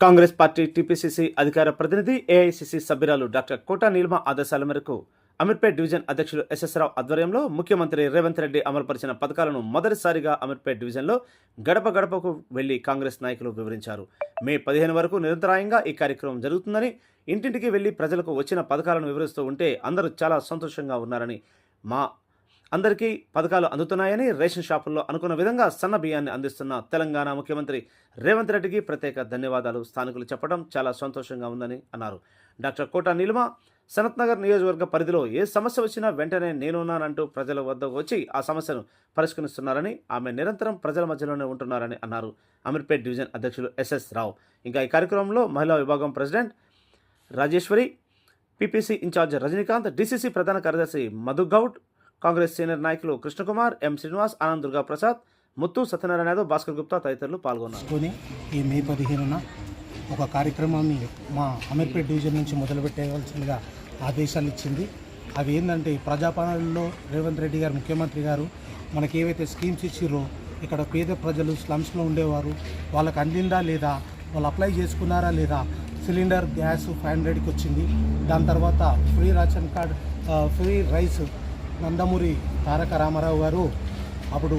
Congress party TPCC అధికార ప్రతినిధి AICC సభ్యురాలు డాక్టర్ కోటా నీలిమ ఆదేశాల మేరకు అమీర్పేట్ డివిజన్ అధ్యక్షులు ఎస్ఎస్ రావు ఆధ్వర్యంలో ముఖ్యమంత్రి రేవంత్ రెడ్డి అమలుపరిచిన పథకాలను మొదటిసారిగా అమీర్పేట్ డివిజన్లో గడప గడపకు వెళ్ళి కాంగ్రెస్ నాయకులు వివరించారు. మే పదిహేను వరకు నిరంతరాయంగా ఈ కార్యక్రమం జరుగుతుందని ఇంటింటికి వెళ్ళి ప్రజలకు వచ్చిన పథకాలను వివరిస్తూ ఉంటే అందరూ చాలా సంతోషంగా ఉన్నారని మా అందరికీ పథకాలు అందుతున్నాయని రేషన్ షాపుల్లో అనుకున్న విధంగా సన్న బియ్యాన్ని అందిస్తున్న తెలంగాణ ముఖ్యమంత్రి రేవంత్ రెడ్డికి ప్రత్యేక ధన్యవాదాలు. స్థానికులు చెప్పడం చాలా సంతోషంగా ఉందని అన్నారు. డాక్టర్ కోట నీలిమ సనత్ నగర్ నియోజకవర్గ పరిధిలో ఏ సమస్య వచ్చినా వెంటనే నేనున్నానంటూ ప్రజల వద్దకు వచ్చి ఆ సమస్యను పరిష్కరిస్తున్నారని ఆమె నిరంతరం ప్రజల మధ్యలోనే ఉంటున్నారని అన్నారు. అమీర్పేట్ డివిజన్ అధ్యక్షులు ఎస్ఎస్ రావు. ఇంకా ఈ కార్యక్రమంలో మహిళా విభాగం president Rajeshwari PPC incharge Rajinikanth DCC ప్రధాన కార్యదర్శి మధుగౌడ్ కాంగ్రెస్ సీనియర్ నాయకులు కృష్ణకుమార్ ఎం శ్రీనివాస్ ఆనంద్ దుర్గా ప్రసాద్ ముత్తు సత్యనారాయణ యాదవ్ భాస్కర్ గుప్తా తదితరులు పాల్గొన్నారు. ఈ మే పదిహేనున ఒక కార్యక్రమాన్ని మా అమీర్పేట్ డివిజన్ నుంచి మొదలుపెట్టేయవలసిందిగా ఆదేశాలు ఇచ్చింది. అవి ఏంటంటే ప్రజాపాలనలో రేవంత్ రెడ్డి గారు ముఖ్యమంత్రి గారు మనకి ఏవైతే స్కీమ్స్ ఇచ్చారో ఇక్కడ పేద ప్రజలు స్లమ్స్లో ఉండేవారు వాళ్ళకి అందిందా లేదా వాళ్ళు అప్లై చేసుకున్నారా లేదా సిలిండర్ గ్యాస్ ఫైవ్ హండ్రెడ్కి వచ్చింది. దాని తర్వాత free ration card free rice Nandamuri Taraka Rama Rao garu అప్పుడు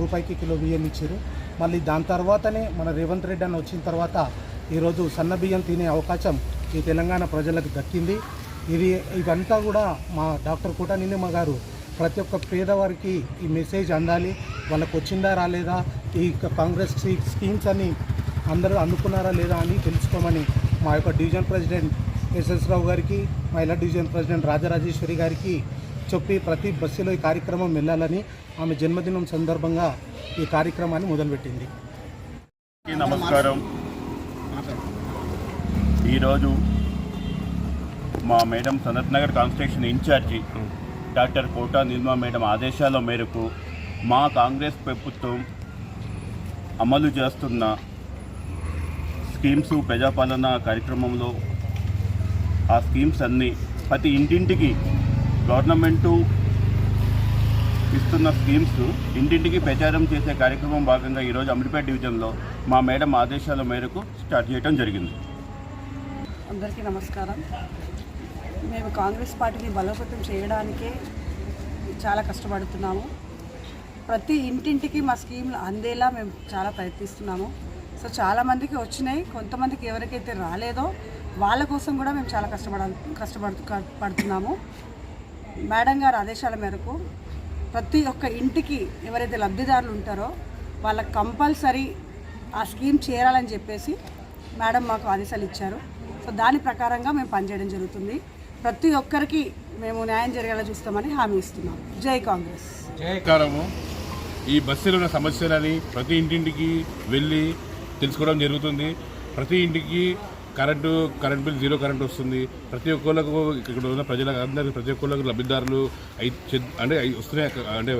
రూపాయికి కిలో బియ్యం ఇచ్చారు. మళ్ళీ దాని తర్వాతనే మన రేవంత్ రెడ్డి అన్న వచ్చిన తర్వాత ఈరోజు సన్న బియ్యం తినే అవకాశం ఈ తెలంగాణ ప్రజలకు దక్కింది. ఇది ఇదంతా కూడా మా డాక్టర్ కోట గారు ప్రతి ఒక్క పేదవారికి ఈ మెసేజ్ అందాలి. వాళ్ళకు వచ్చిందా రాలేదా? ఈ కాంగ్రెస్ స్కీమ్స్ అని అందరూ అందుకున్నారా లేదా అని తెలుసుకోమని మా యొక్క డివిజన్ ప్రెసిడెంట్ ఎస్ఎస్ రావు గారికి మహిళా డివిజన్ ప్రెసిడెంట్ రాజరాజేశ్వరి గారికి చెప్పి ప్రతి బస్సులో ఈ కార్యక్రమం వెళ్ళాలని ఆమె జన్మదినం సందర్భంగా ఈ కార్యక్రమాన్ని మొదలుపెట్టింది. నమస్కారం. ఈరోజు మా madam Sanathnagar constitution incharge doctor Kota Nirma madam ఆదేశాల మేరకు మా కాంగ్రెస్ ప్రభుత్వం అమలు చేస్తున్న స్కీమ్స్ ప్రజాపాలన కార్యక్రమంలో ఆ స్కీమ్స్ అన్నీ ప్రతి ఇంటింటికి గవర్నమెంటు ఇస్తున్న స్కీమ్స్ ఇంటింటికి ప్రచారం చేసే కార్యక్రమం భాగంగా ఈరోజు అమీర్పేట డివిజన్లో మా మేడం ఆదేశాల మేరకు స్టార్ట్ చేయడం జరిగింది. అందరికీ నమస్కారం. మేము కాంగ్రెస్ పార్టీని బలోపేతం చేయడానికే చాలా కష్టపడుతున్నాము. ప్రతి ఇంటింటికి మా స్కీమ్లు అందేలా మేము చాలా ప్రయత్నిస్తున్నాము. సో చాలామందికి వచ్చినాయి కొంతమందికి ఎవరికైతే రాలేదో వాళ్ళ కోసం కూడా మేము చాలా కష్టపడ కష్టపడుతూ పడుతున్నాము. మేడం గారి ఆదేశాల మేరకు ప్రతి ఒక్క ఇంటికి ఎవరైతే లబ్ధిదారులు ఉంటారో వాళ్ళకి కంపల్సరీ ఆ స్కీమ్ చేరాలని చెప్పేసి మేడం మాకు ఆదేశాలు ఇచ్చారు. సో దాని ప్రకారంగా మేము పనిచేయడం జరుగుతుంది. ప్రతి ఒక్కరికి మేము న్యాయం జరిగేలా చూస్తామని హామీ ఇస్తున్నాం. జై కాంగ్రెస్. జయకారము ఈ బస్సులో ఉన్న సమస్యలని ప్రతి ఇంటింటికి వెళ్ళి తెలుసుకోవడం జరుగుతుంది. ప్రతి ఇంటికి current current bill zero current వస్తుంది. ప్రతి ఒక్కళ్ళకు ఇక్కడ ఉన్న ప్రజలకు అందరికీ ప్రతి ఒక్కళ్ళకు లబ్ధిదారులు అంటే వస్తున్నాయి. అంటే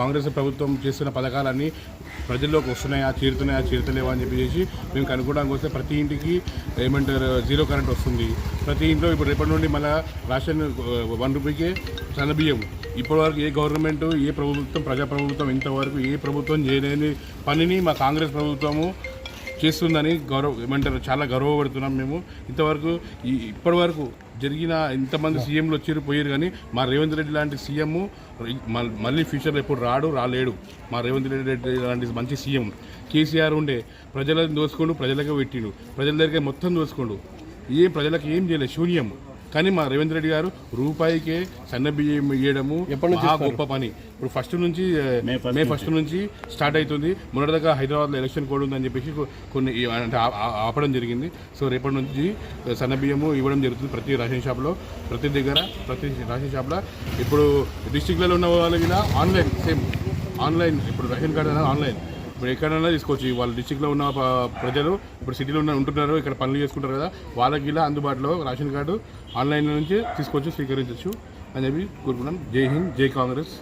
కాంగ్రెస్ ప్రభుత్వం చేస్తున్న పథకాలన్నీ ప్రజల్లోకి వస్తున్నాయా చేరుతున్నాయా చేరుతలేవా అని చెప్పేసి మేము కనుక్కోవడానికి వస్తే ప్రతి ఇంటికి ఏమంటారు జీరో కరెంట్ వస్తుంది. ప్రతి ఇంట్లో ఇప్పుడు రేపటి నుండి మళ్ళీ రాషన్ వన్ రూపీకే సన్న బియ్యం. ఇప్పటివరకు ఏ గవర్నమెంట్ ఏ ప్రభుత్వం ప్రజా ప్రభుత్వం ఇంతవరకు ఏ ప్రభుత్వం చేయలేని పనిని మా కాంగ్రెస్ ప్రభుత్వము చేస్తుందని గౌరవ ఏమంటారు చాలా గర్వపడుతున్నాం మేము. ఇంతవరకు ఈ ఇప్పటివరకు జరిగిన ఇంతమంది సీఎంలు వచ్చారు పోయారు కానీ మా రేవంత్ రెడ్డి లాంటి సీఎం మళ్ళీ ఫ్యూచర్లో ఎప్పుడు రాడు రాలేడు. మా రేవంత్ రెడ్డి లాంటి మంచి సీఎం. కేసీఆర్ ఉండే ప్రజలను దోసుకోండు ప్రజలకే పెట్టిండు. ప్రజల దగ్గర మొత్తం దోసుకోండు ఏం ప్రజలకు ఏం చేయలేదు శూన్యం. కానీ మా రేవంత్ రెడ్డి గారు రూపాయికే సన్న బియ్యం ఇవ్వడము గొప్ప పని. ఇప్పుడు ఫస్ట్ నుంచి మే ఫస్ట్ నుంచి. స్టార్ట్ అవుతుంది. మొన్నటిదాకా హైదరాబాద్లో ఎలక్షన్ కోడ్ ఉందని చెప్పేసి కొన్ని అంటే ఆపడం జరిగింది. సో రేపటి నుంచి సన్న బియ్యము ఇవ్వడం జరుగుతుంది ప్రతి రేషన్ షాప్లో ప్రతి దగ్గర ప్రతి రేషన్ షాప్లో. ఇప్పుడు డిస్టిక్లలో ఉన్న వాళ్ళకి ఆన్లైన్ సేమ్ ఆన్లైన్ ఇప్పుడు రేషన్ కార్డు అనేది ఆన్లైన్ ఇప్పుడు ఎక్కడైనా తీసుకోవచ్చు వాళ్ళ డిస్టిక్లో ఉన్న ప్రజలు ఇప్పుడు సిటీలో ఉన్న ఉంటున్నారు ఇక్కడ పనులు చేసుకుంటారు కదా వాళ్ళకి ఇలా అందుబాటులో రేషన్ కార్డు ఆన్లైన్ నుంచి తీసుకోవచ్చు స్వీకరించవచ్చు అని చెప్పి కోరుకున్నాను జై హింద్ జై కాంగ్రెస్.